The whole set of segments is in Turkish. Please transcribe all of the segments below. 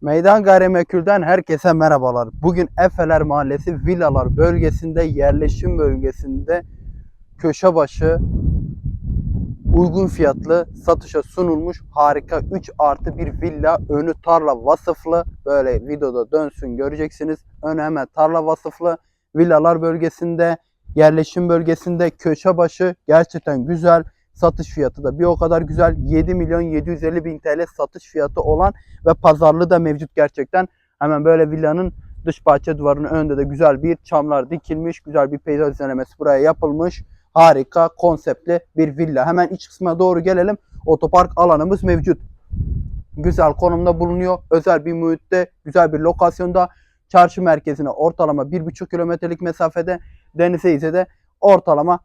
Meydan Gayrimenkul'den herkese merhabalar. Bugün Efeler Mahallesi villalar bölgesinde yerleşim bölgesinde köşe başı uygun fiyatlı satışa sunulmuş harika 3 artı bir villa önü tarla vasıflı böyle videoda dönsün göreceksiniz. Önü hemen tarla vasıflı villalar bölgesinde yerleşim bölgesinde köşe başı gerçekten güzel satış fiyatı da bir o kadar güzel 7 milyon 750 bin TL satış fiyatı olan ve pazarlığı da mevcut gerçekten. Hemen böyle villanın dış bahçe duvarının önünde de güzel bir çamlar dikilmiş. Güzel bir peyzaj düzenlemesi buraya yapılmış. Harika konseptli bir villa. Hemen iç kısmına doğru gelelim. Otopark alanımız mevcut. Güzel konumda bulunuyor. Özel bir muhitte, güzel bir lokasyonda. Çarşı merkezine ortalama 1,5 kilometrelik mesafede. Denize ise de ortalama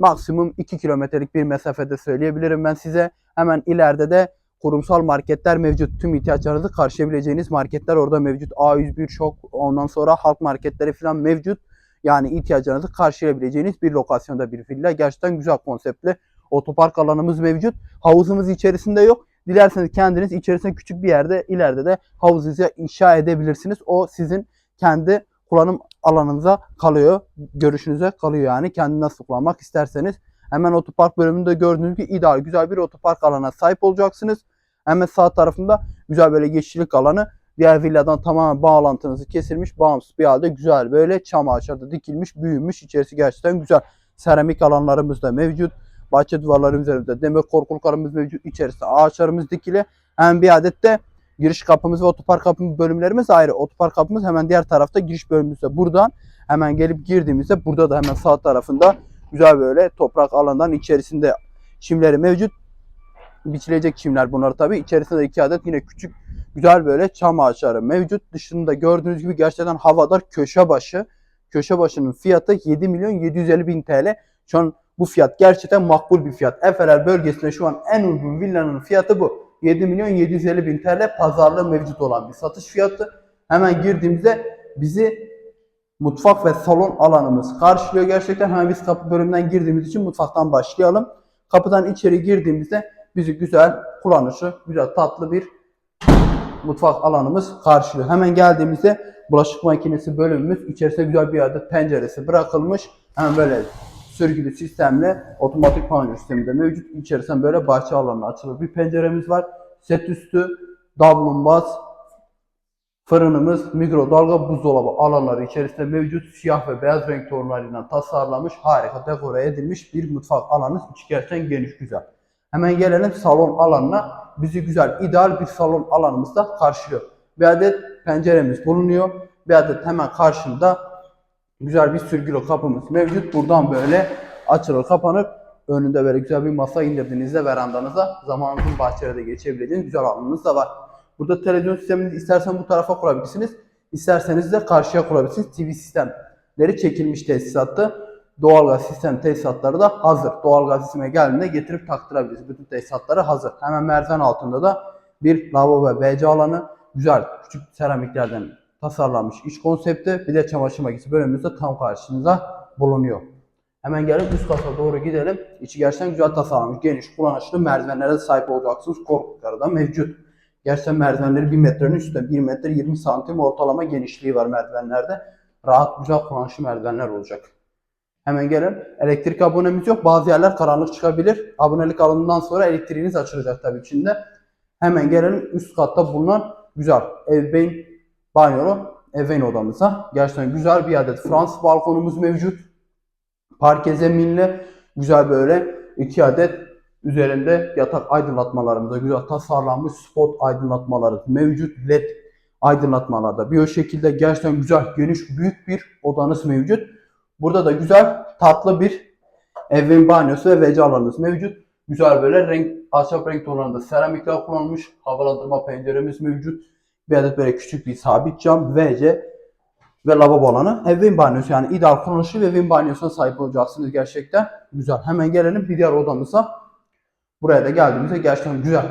maksimum 2 kilometrelik bir mesafede söyleyebilirim ben size. Hemen ileride de kurumsal marketler mevcut. Tüm ihtiyaçlarınızı karşılayabileceğiniz marketler orada mevcut. A101 Şok, ondan sonra halk marketleri falan mevcut. Yani ihtiyaclarınızı karşılayabileceğiniz bir lokasyonda bir villa. Gerçekten güzel konseptli. Otopark alanımız mevcut. Havuzumuz içerisinde yok. Dilerseniz kendiniz içerisinde küçük bir yerde ileride de havuzunuzu inşa edebilirsiniz. O sizin kendi kullanım alanınıza kalıyor. Görüşünüze kalıyor yani. Kendi nasıl kullanmak isterseniz. Hemen otopark bölümünde gördüğünüz gibi ideal güzel bir otopark alana sahip olacaksınız. Hemen sağ tarafında güzel böyle yeşillik alanı. Diğer villadan tamamen bağlantınızı kesilmiş. Bağımsız bir halde güzel böyle çam ağaçları dikilmiş, büyümüş. İçerisi gerçekten güzel. Seramik alanlarımız da mevcut. Bahçe duvarları üzerinde demir korkuluklarımız mevcut. İçerisinde ağaçlarımız dikili. Hem bir adet de giriş kapımız ve otopark kapımız bölümlerimiz ayrı. Otopark kapımız hemen diğer tarafta giriş bölümümüzde. Buradan hemen gelip girdiğimizde burada da hemen sağ tarafında güzel böyle toprak alandan içerisinde çimleri mevcut. Biçilecek çimler bunlar tabi. İçerisinde iki adet yine küçük güzel böyle çam ağaçları mevcut. Dışında gördüğünüz gibi gerçekten havadar köşe başı. Köşe başının fiyatı 7 milyon 750 bin TL. Şu an bu fiyat gerçekten makbul bir fiyat. Efeler bölgesinde şu an en uygun villanın fiyatı bu. 7 milyon 750 bin TL pazarlığı mevcut olan bir satış fiyatı. Hemen girdiğimizde bizi mutfak ve salon alanımız karşılıyor gerçekten. Hemen biz kapı bölümünden girdiğimiz için mutfaktan başlayalım. Kapıdan içeri girdiğimizde bizi güzel, kullanışı, güzel tatlı bir mutfak alanımız karşılıyor. Hemen geldiğimizde bulaşık makinesi bölümümüz içerisinde güzel bir adet penceresi bırakılmış. Hemen böyle sürgülü sistemle otomatik panel sistemi de mevcut. İçerisinden böyle bahçe alanına açılır bir penceremiz var. Set üstü, davlumbaz, fırınımız, mikrodalga, buzdolabı alanları içerisinde mevcut. Siyah ve beyaz renk tonlarıyla tasarlanmış, harika dekore edilmiş bir mutfak alanı. İçi gerçekten geniş, güzel. Hemen gelelim salon alanına. Bizi güzel, ideal bir salon alanımızda karşılıyor. Bir adet penceremiz bulunuyor. Bir adet hemen karşında güzel bir sürgülü kapımız mevcut. Buradan böyle açılır kapanır. Önünde böyle güzel bir masa indirdiğinizde verandanıza zamanınızın bahçelerde geçebileceğiniz güzel alanınız da var. Burada televizyon sistemini istersen bu tarafa kurabilirsiniz. İsterseniz de karşıya kurabilirsiniz. TV sistemleri çekilmiş tesisattı. Doğalgaz sistem tesisatları da hazır. Doğalgaz sisteme geldiğinde getirip taktırabiliriz. Bütün tesisatları hazır. Hemen merdiven altında da bir lavabo ve WC alanı. Güzel küçük seramiklerden tasarlanmış iç konsepti. Bir de çamaşır makinesi bölümümüzde tam karşınıza bulunuyor. Hemen gelip üst kata doğru gidelim. İçi gerçekten güzel tasarlanmış. Geniş, kullanışlı merdivenlere sahip olacaksınız. Korkulukları da mevcut. Gerçekten merdivenleri 1 metrenin üstünde. 1 metre 20 santim ortalama genişliği var merdivenlerde. Rahat, güzel kullanışlı merdivenler olacak. Hemen gelin. Elektrik abonemiz yok. Bazı yerler karanlık çıkabilir. Abonelik alımından sonra elektriğiniz açılacak tabii içinde. Hemen gelelim üst katta bulunan güzel ebeveyn banyolu ebeveyn odamıza. Gerçekten güzel bir adet Fransız balkonumuz mevcut. Parke zeminli güzel böyle iki adet üzerinde yatak aydınlatmalarımız da güzel tasarlanmış spot aydınlatmaları mevcut. LED aydınlatmalar da bir o şekilde gerçekten güzel geniş büyük bir odanız mevcut. Burada da güzel tatlı bir evin banyosu ve WC alanımız mevcut. Güzel böyle renk, ahşap renk tonlarında seramikler kullanılmış. Havalandırma penceremiz mevcut. Bir adet böyle küçük bir sabit cam, WC ve lavabo alanı. Evin banyosu yani ideal kullanışlı ve evin banyosuna sahip olacaksınız gerçekten. Güzel. Hemen gelelim bir diğer odamıza. Buraya da geldiğimizde gerçekten güzel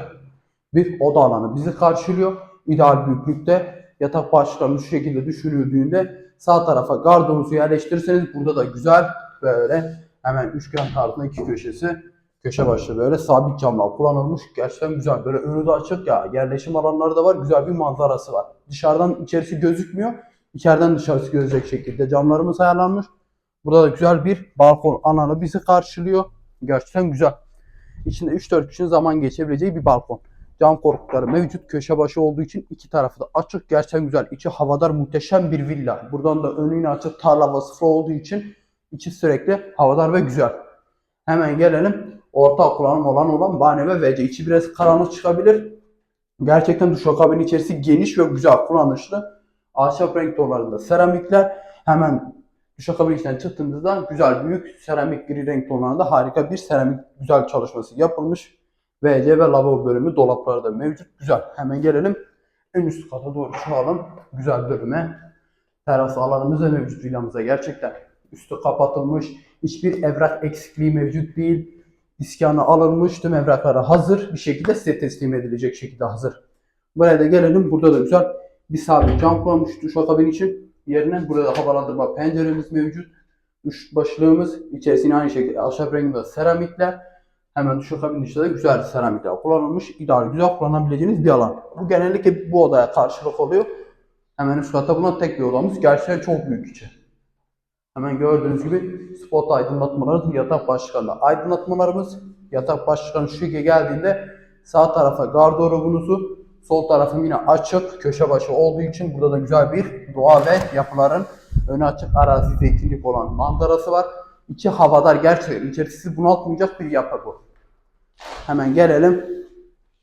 bir oda alanı bizi karşılıyor. İdeal büyüklükte yatak başlıklarını şu şekilde düşünüldüğünde sağ tarafa gardırobunuzu yerleştirirseniz burada da güzel böyle hemen üçgen tarzında iki köşesi Köşe başı böyle sabit camlar kullanılmış. Gerçekten güzel. Böyle önü de açık ya. Yerleşim alanları da var. Güzel bir manzarası var. Dışarıdan içerisi gözükmüyor. İçeriden dışarısı gözecek şekilde camlarımız ayarlanmış. Burada da güzel bir balkon alanı bizi karşılıyor. Gerçekten güzel. İçinde 3-4 kişinin zaman geçebileceği bir balkon. Cam korkulukları mevcut. Köşe başı olduğu için iki tarafı da açık. Gerçekten güzel. İçi havadar muhteşem bir villa. Buradan da önü yine açık tarla vasıflı olduğu için içi sürekli havadar ve güzel. Hemen gelelim ortak kullanım olan olan banyo ve WC. İçi biraz karanlık çıkabilir. Gerçekten duşakabin içerisi geniş ve güzel kullanışlı. Ahşap renk tonlarında seramikler. Hemen duşakabin içinden çıktığımızda güzel büyük seramik gri renk tonlarında harika bir seramik güzel çalışması yapılmış. WC ve lavabo bölümü dolapları da mevcut. Güzel. Hemen gelelim en üst kata doğru çıkalım. Güzel bölüme. Teras alanımız da mevcut villamıza gerçekten. Üstü kapatılmış. Hiçbir evrak eksikliği mevcut değil. İskanı alınmış. Tüm evrakları hazır bir şekilde size teslim edilecek şekilde hazır. Buraya da gelelim. Burada da güzel bir sabit cam kullanmış duşakabin için. Yerine burada da havalandırma penceremiz mevcut. Duş başlığımız içerisine aynı şekilde ahşap renginde seramikler. Hemen duşakabinin içinde de güzel seramikler kullanılmış. İdeal güzel kullanabileceğiniz bir alan. Bu genellikle bu odaya karşılık oluyor. Hemen üst katta bulunan tek bir odamız. Gerçekten çok büyük içi. Hemen gördüğünüz gibi spot aydınlatmalarımız yatak başlıklarında. Aydınlatmalarımız yatak başlıklarının şu şekilde geldiğinde sağ tarafa gardırobunuzu, sol tarafım yine açık köşe başı olduğu için burada da güzel bir doğa ve yapıların önü açık arazi zeytinlik olan manzarası var. İçi havadar gerçekten içerisi bunaltmayacak bir yapı bu. Hemen gelelim.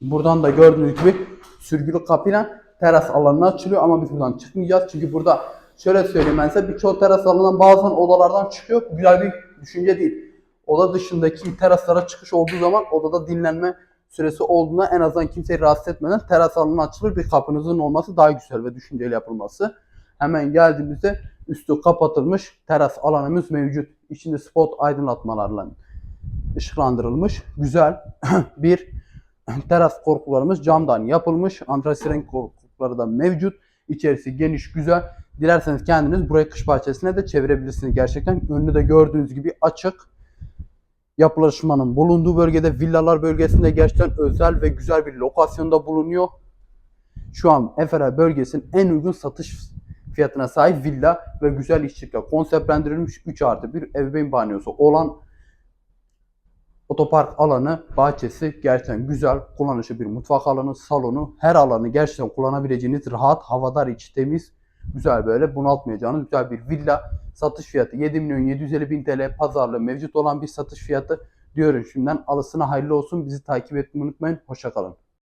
Buradan da gördüğünüz gibi sürgülü kapıyla teras alanına açılıyor ama biz buradan çıkmayacağız. Çünkü burada şöyle söyleyeyim ben size birçok teras alanından bazen odalardan çıkıyor. Güzel bir düşünce değil. Oda dışındaki teraslara çıkış olduğu zaman odada dinlenme süresi olduğunda en azından kimseyi rahatsız etmeden teras alanına açılır bir kapınızın olması daha güzel ve düşünceli yapılması. Hemen geldiğimizde üstü kapatılmış teras alanımız mevcut. İçinde spot aydınlatmalarla ışıklandırılmış güzel bir teras korkularımız camdan yapılmış. Antrasit renk korkulukları da mevcut. İçerisi geniş, güzel. Dilerseniz kendiniz burayı kış bahçesine de çevirebilirsiniz gerçekten. Önünü de gördüğünüz gibi açık. Yapılaşmanın bulunduğu bölgede villalar bölgesinde gerçekten özel ve güzel bir lokasyonda bulunuyor. Şu an Eferer bölgesinin en uygun satış fiyatına sahip villa ve güzel işçilikle konseptlendirilmiş 3 artı bir ebeveyn banyosu olan otopark alanı, bahçesi gerçekten güzel, kullanışlı bir mutfak alanı, salonu, her alanı gerçekten kullanabileceğiniz rahat, havadar içi temiz, güzel böyle bunaltmayacağınız güzel bir villa. Satış fiyatı 7 milyon 750 bin TL pazarlığı mevcut olan bir satış fiyatı diyorum şimdiden alısına hayırlı olsun. Bizi takip etmeyi unutmayın. Hoşçakalın.